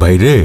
ভাইরে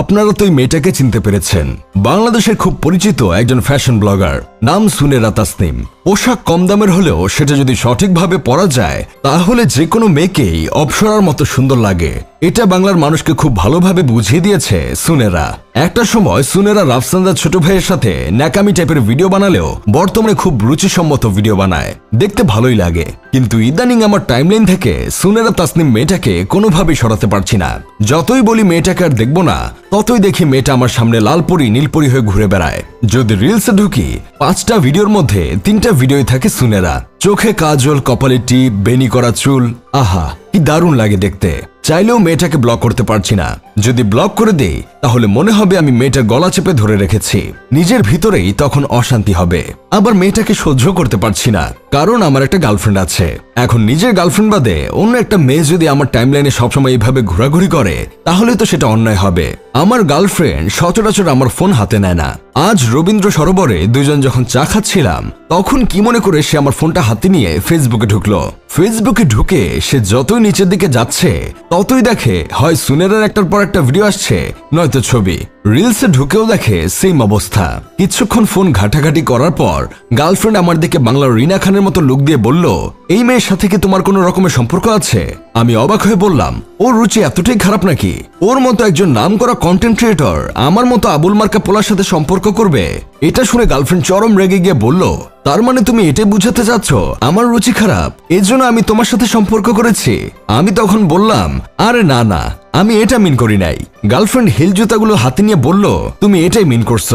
আপনারা তো এই মেয়েটাকে চিনতে পেরেছেন। বাংলাদেশের খুব পরিচিত একজন ফ্যাশন ব্লগার, নাম সুনেরা তাসনিম পোশাক কম দামের হলেও সেটা যদি সঠিকভাবে পরা যায়, তাহলে যে কোনো মেয়েকেই অপসরার মতো সুন্দর লাগে। এটা বাংলার মানুষকে খুব ভালোভাবে বুঝিয়ে দিয়েছে সুনেরা। একটা সময় সুনেরা রাফসান্দার ছোট ভাইয়ের সাথে ন্যাকামি টাইপের ভিডিও বানালেও বর্তমানে খুব রুচিসম্মত ভিডিও বানায়। দেখতে ভালোই লাগে। কিন্তু ইদানিং আমার টাইমলাইন থেকে সুনেরা তাসনিম মেয়েটাকে কোনোভাবেই সরাতে পারছি না। যতই বলি মেয়েটাকে আর দেখব না ততই দেখি মেয়েটা আমার সামনে লালপরি নীলপরি হয়ে ঘুরে বেড়ায়। যদি রিলসে ঢুকি, পাঁচটা ভিডিওর মধ্যে তিনটা ভিডিওই থাকে সুনেরা। চোখে কাজল, কপালে টিপ বেনি করা চুল, আহা। কি দারুণ লাগে দেখতে। চাইলেও মেয়েটাকে ব্লক করতে পারছি না। যদি ব্লক করে দেই, তাহলে মনে হবে আমি মেয়েটার গলা চেপে ধরে রেখেছি। নিজের ভিতরেই তখন অশান্তি হবে। আবার মেয়েটাকে সহ্য করতে পারছি না। কারণ আমার একটা গার্লফ্রেন্ড আছে। এখন নিজের গার্লফ্রেন্ড বাদে অন্য একটা মেয়ে যদি আমার টাইমলাইনে সবসময় এইভাবে ঘোরাঘুরি করে, তাহলে তো সেটা অন্যায় হবে। আমার গার্লফ্রেন্ড সচরাচর আমার ফোন হাতে নেয় না। আজ রবীন্দ্র সরোবরে দুজন যখন চা খাচ্ছিলাম, তখন কি মনে করে সে আমার ফোনটা হাতে নিয়ে ফেসবুকে ঢুকলো। ফেসবুকে ঢুকে সে যতই নিচের দিকে যাচ্ছে ততই দেখে হয় সুনেরার একটার পর একটা ভিডিও আসছে নয়তো ছবি। রিলসে ঢুকেও দেখে সেম অবস্থা। কিছুক্ষণ ফোন ঘাটাঘাটি করার পর গার্লফ্রেন্ড আমার দিকে বাংলার রিনা খানের মতো লুক দিয়ে বলল, এই মেয়ের সাথে কি তোমার কোনো রকমের সম্পর্ক আছে? আমি অবাক হয়ে বললাম, ওর রুচি এতটাই খারাপ নাকি? ওর মতো একজন নাম করা কন্টেন্ট ক্রিয়েটর আমার মতো আবুল মার্কা পোলার সাথে সম্পর্ক করবে? এটা শুনে গার্লফ্রেন্ড চরম রেগে গিয়ে বলল, তার মানে তুমি এটাই বুঝাতে চাচ্ছ? আমার রুচি খারাপ। এজন্য আমি তোমার সাথে সম্পর্ক করেছি। আমি তখন বললাম, আরে না না আমি এটা মিন করি নাই। গার্লফ্রেন্ড হিল জুতাগুলো হাতে নিয়ে বলল, তুমি এটাই মিন করছ।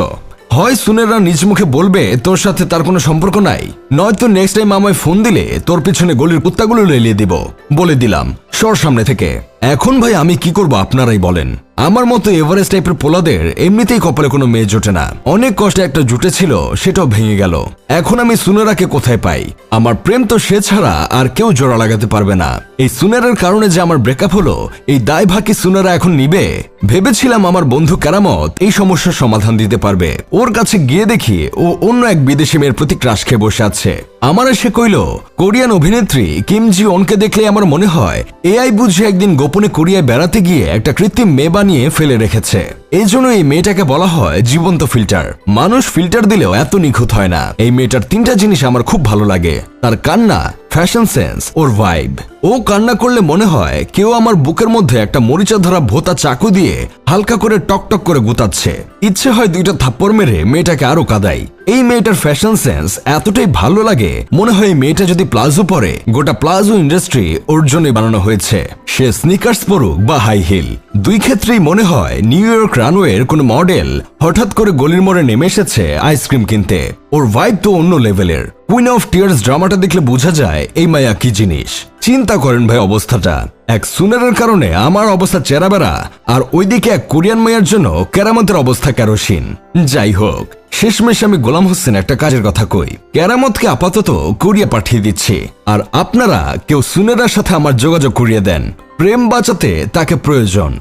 হয় সুনেরা নিজ মুখে বলবে, তোর সাথে তার কোনো সম্পর্ক নাই। নয়তো নেক্সট টাইম আমায় ফোন দিলে, তোর পিছনে গলির কুত্তাগুলো লেলিয়ে দিব। বলে দিলাম। সর সামনে থেকে। এখন ভাই আমি কি করব আপনারাই বলেন। আমার মতো এভারেস্ট টাইপের পোলাদের এমনিতেই কপালে কোনো মেয়ে জোটে না। অনেক কষ্টে একটা জুটে ছিল, সেটাও ভেঙে গেল। এখন আমি সুনেরাকে কোথায় পাই? আমার প্রেম তো সে ছাড়া আর কেউ জোড়া লাগাতে পারবে না। এই সুনেরার কারণে যে আমার ব্রেকআপ হলো, এই দায় ভাকি সুনেরা এখন নিবে। ভেবেছিলাম আমার বন্ধু কেরামত এই সমস্যার সমাধান দিতে পারবে। ওর কাছে গিয়ে দেখি ও অন্য এক বিদেশি মেয়ের প্রতি ক্রাশ খেয়ে বসে আছে। আমার এসে কইল, কোরিয়ান অভিনেত্রী কিম জি অনকে দেখলে আমার মনে হয় এআই বুঝে একদিন গোপনে কোরিয়ায় বেড়াতে গিয়ে একটা কৃত্রিম মেয়ে বানিয়ে ফেলে রেখেছে। এই জন্য এই মেয়েটাকে বলা হয় জীবন্ত ফিল্টার। মানুষ ফিল্টার দিলেও এত নিখুঁত হয় না। এই মেয়েটার তিনটা জিনিস আমার খুব ভালো লাগে। তার কান্না ফ্যাশন সেন্স ওর ভাইব ও কান্না করলে মনে হয় কেউ আমার বুকের মধ্যে একটা মরিচা ধরা ভোতা চাকু দিয়ে হালকা করে টকটক করে গুতাচ্ছে। ইচ্ছে হয় দুইটা থাপ্পড় মেরে মেয়েটাকে আরও কাদাই। এই মেয়েটার ফ্যাশন সেন্স এতটাই ভালো লাগে, মনে হয় মেয়েটা যদি প্লাজো পরে, গোটা প্লাজো ইন্ডাস্ট্রি ওর জন্যই বানানো হয়েছে। সে স্নিকার্স পরুক বা হাই হিল দুই ক্ষেত্রেই মনে হয় নিউ ইয়র্ক রানওয়ের কোনো মডেল হঠাৎ করে গলির মোড়ে নেমে এসেছে আইসক্রিম কিনতে। ওর ভাইব তো অন্য লেভেলের কুইন অফ টিয়ার্স ড্রামাটা দেখলে বোঝা যায় এই মায়া কি জিনিস। চিন্তা করেন ভাই অবস্থাটা। এক সুনারের কারণে আমার অবস্থা চেরাবেড়া আর ওইদিকে এক কোরিয়ান মেয়ের জন্য কেরামতের অবস্থা কেরোসিন। যাই হোক, শেষমেশ আমি গোলাম হোসেন একটা কাজের কথা কই। কেরামতকে আপাতত কোরিয়া পাঠিয়ে দিচ্ছি। আর আপনারা কেউ সুনেরার সাথে আমার যোগাযোগ করিয়ে দেন। প্রেম বাঁচাতে তাকে প্রয়োজন।